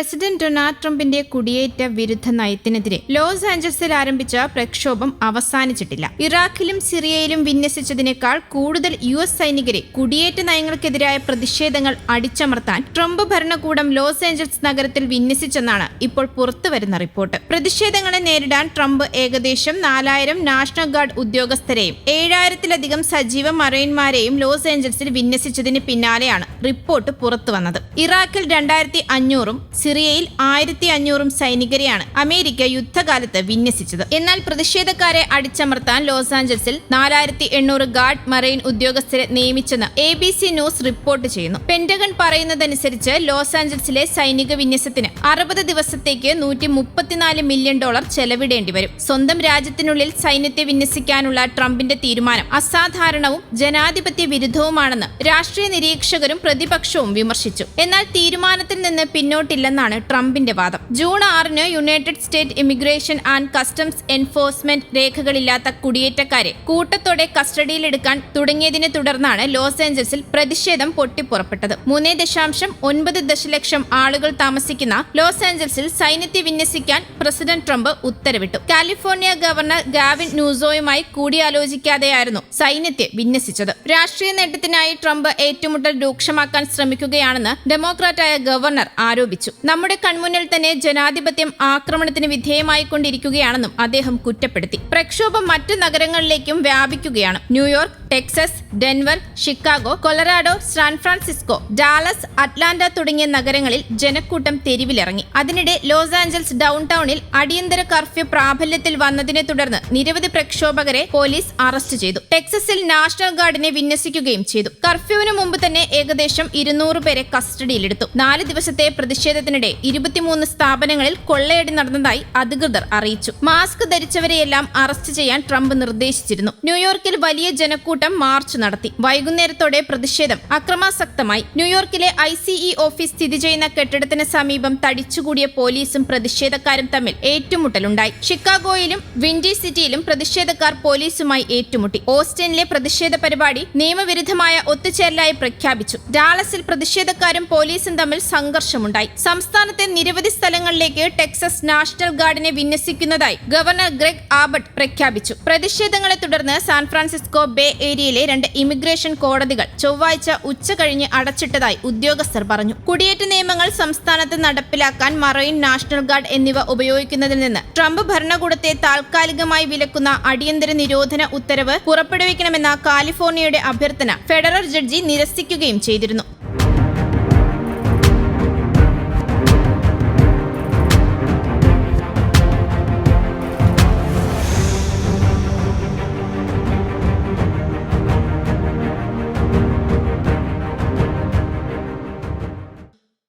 President Donald ട്രംപിന്റെ കുടിയേറ്റ വിരുദ്ധ നയത്തിനെതിരെ ലോസ് ആഞ്ചൽസിൽ ആരംഭിച്ച പ്രക്ഷോഭം അവസാനിച്ചിട്ടില്ല. ഇറാഖിലും സിറിയയിലും വിന്യസിച്ചതിനേക്കാൾ കൂടുതൽ യു എസ് സൈനികരെ കുടിയേറ്റ നയങ്ങൾക്കെതിരായ പ്രതിഷേധങ്ങൾ അടിച്ചമർത്താൻ ട്രംപ് ഭരണകൂടം ലോസ് ആഞ്ചൽസ് നഗരത്തിൽ വിന്യസിച്ചെന്നാണ് ഇപ്പോൾ പുറത്തുവരുന്ന റിപ്പോർട്ട്. പ്രതിഷേധങ്ങളെ നേരിടാൻ ട്രംപ് ഏകദേശം നാലായിരം നാഷണൽ ഗാർഡ് ഉദ്യോഗസ്ഥരെയും ഏഴായിരത്തിലധികം സജീവ മറൈൻമാരെയും ലോസ് ഏഞ്ചൽസിൽ വിന്യസിച്ചതിന് പിന്നാലെയാണ് റിപ്പോർട്ട് പുറത്തുവന്നത്. ഇറാഖിൽ രണ്ടായിരത്തി അഞ്ഞൂറും സിറിയയിൽ ആയിരത്തി അഞ്ഞൂറും സൈനികരെയാണ് അമേരിക്ക യുദ്ധകാലത്ത് വിന്യസിച്ചത്. എന്നാൽ പ്രതിഷേധക്കാരെ അടിച്ചമർത്താൻ ലോസ് ആഞ്ചൽസിൽ നാലായിരത്തി എണ്ണൂറ് ഗാർഡ് മറൈൻ ഉദ്യോഗസ്ഥരെ നിയമിച്ചെന്ന് A B C news report ചെയ്യുന്നു. പെന്റഗൺ പറയുന്നതനുസരിച്ച് ലോസ് ആഞ്ചൽസിലെ സൈനിക വിന്യസത്തിന് അറുപത് ദിവസത്തേക്ക് നൂറ്റി മുപ്പത്തിനാല് മില്യൺ ഡോളർ ചെലവിടേണ്ടി വരും. സ്വന്തം രാജ്യത്തിനുള്ളിൽ സൈന്യത്തെ വിന്യസിക്കാനുള്ള ട്രംപിന്റെ തീരുമാനം അസാധാരണവും ജനാധിപത്യ വിരുദ്ധവുമാണെന്ന് രാഷ്ട്രീയ നിരീക്ഷകരും പ്രതിപക്ഷവും വിമർശിച്ചു. എന്നാൽ തീരുമാനത്തിൽ നിന്ന് പിന്നോട്ടില്ലെന്നാണ് ട്രംപിന്റെ വാദം. ജൂൺ ആറിന് United State immigration and customs enforcement രേഖകളില്ലാത്ത കുടിയേറ്റക്കാരെ കൂട്ടത്തോടെ കസ്റ്റഡിയിലെടുക്കാൻ തുടങ്ങിയതിനെ തുടർന്നാണ് ലോസ് ഏഞ്ചൽസിൽ പ്രതിഷേധം പൊട്ടിപ്പുറപ്പെട്ടത്. മൂന്നേ ദശാംശം ഒൻപത് ദശലക്ഷം ആളുകൾ താമസിക്കുന്ന ലോസ് ഏഞ്ചൽസിൽ സൈന്യത്തെ വിന്യസിക്കാൻ പ്രസിഡന്റ് ട്രംപ് ഉത്തരവിട്ടു. കാലിഫോർണിയ ഗവർണർ ഗാവിൻ ന്യൂസോയുമായി കൂടിയാലോചിക്കാതെയായിരുന്നു സൈന്യത്തെ വിന്യസിച്ചത്. രാഷ്ട്രീയ നേട്ടത്തിനായി ട്രംപ് ഏറ്റുമുട്ടൽ രൂക്ഷമാക്കാൻ ശ്രമിക്കുകയാണെന്ന് ഡെമോക്രാറ്റായ ഗവർണർ ആരോപിച്ചു. നമ്മുടെ കൺമുന്നിൽ തന്നെ ജനാധിപത്യം ആക്രമണത്തിന് വിധേയമായിക്കൊണ്ടിരിക്കുകയാണെന്നും അദ്ദേഹം കുറ്റപ്പെടുത്തി. പ്രക്ഷോഭം മറ്റു നഗരങ്ങളിലേക്കും വ്യാപിക്കുകയാണ്. New York Texas Denver Chicago Colorado San Francisco Dallas Atlanta തുടങ്ങിയ നഗരങ്ങളിൽ ജനക്കൂട്ടം തെരുവിലിറങ്ങി. അതിനിടെ ലോസ് ആഞ്ചൽസ് ഡൗൺ ടൗണിൽ അടിയന്തര കർഫ്യൂ പ്രാബല്യത്തിൽ വന്നതിനെ തുടർന്ന് നിരവധി പ്രക്ഷോഭകരെ പോലീസ് അറസ്റ്റ് ചെയ്തു. ടെക്സസിൽ നാഷണൽ ഗാർഡിനെ വിന്യസിക്കുകയും ചെയ്തു. കർഫ്യൂവിന് മുമ്പ് തന്നെ ഏകദേശം ഇരുന്നൂറ് പേരെ കസ്റ്റഡിയിലെടുത്തു. നാല് ദിവസത്തെ പ്രതിഷേധത്തിനിടെ ഇരുപത്തിമൂന്ന് സ്ഥാപനങ്ങളിൽ കൊള്ളയടി നടന്നതായി അധികൃതർ അറിയിച്ചു. മാസ്ക് ധരിച്ചവരെയെല്ലാം അറസ്റ്റ് ചെയ്യാൻ ട്രംപ് നിർദ്ദേശിച്ചിരുന്നു. ന്യൂയോർക്കിൽ വലിയ ജനക്കൂട്ടം മാർച്ച് നടത്തി. വൈകുന്നേരത്തോടെ പ്രതിഷേധം അക്രമാസക്തമായി. ന്യൂയോർക്കിലെ ഐ സിഇ ഓഫീസ് സ്ഥിതി ചെയ്യുന്ന കെട്ടിടത്തിന് സമീപം തടിച്ചുകൂടിയ പോലീസും പ്രതിഷേധക്കാരും തമ്മിൽ ഏറ്റുമുട്ടലുണ്ടായി. ഷിക്കാഗോയിലും വിൻഡി സിറ്റിയിലും പ്രതിഷേധക്കാർ പോലീസുമായി ഏറ്റുമുട്ടി. ഓസ്റ്റിനിലെ പ്രതിഷേധ പരിപാടി നിയമവിരുദ്ധമായ ഒത്തുചേരലായി പ്രഖ്യാപിച്ചു. ഡാളസിൽ പ്രതിഷേധക്കാരും പോലീസും തമ്മിൽ സംഘർഷമുണ്ടായി. സംസ്ഥാനത്തെ നിരവധി സ്ഥലങ്ങളിലേക്ക് ടെക്സസ് നാഷണൽ ഗാർഡിനെ വിന്യസിക്കുന്നതായി ഗവർണർ ഗ്രെഗ് ആബട്ട് പ്രഖ്യാപിച്ചു. പ്രതിഷേധങ്ങളെ തുടർന്ന് സാൻ ഫ്രാൻസിസ്കോ ബേ ഏരിയയിലെ രണ്ട് ഇമിഗ്രേഷൻ കോടതികൾ ചൊവ്വാഴ്ച ഉച്ച കഴിഞ്ഞ് അടച്ചിട്ടതായി ഉദ്യോഗസ്ഥർ പറഞ്ഞു. കുടിയേറ്റ നിയമങ്ങൾ സംസ്ഥാനത്ത് നടപ്പിലാക്കാൻ മറൈൻ നാഷണൽ ഗാർഡ് എന്നിവ ഉപയോഗിക്കുന്നതിൽ നിന്ന് ട്രംപ് ഭരണകൂടത്തെ താൽക്കാലികമായി വിലക്കുന്ന അടിയന്തര നിരോധന ഉത്തരവ് പുറപ്പെടുവിക്കണമെന്ന കാലിഫോർണിയയുടെ അഭ്യർത്ഥന ഫെഡറൽ ജഡ്ജി നിരസിക്കുകയും ചെയ്തിരുന്നു.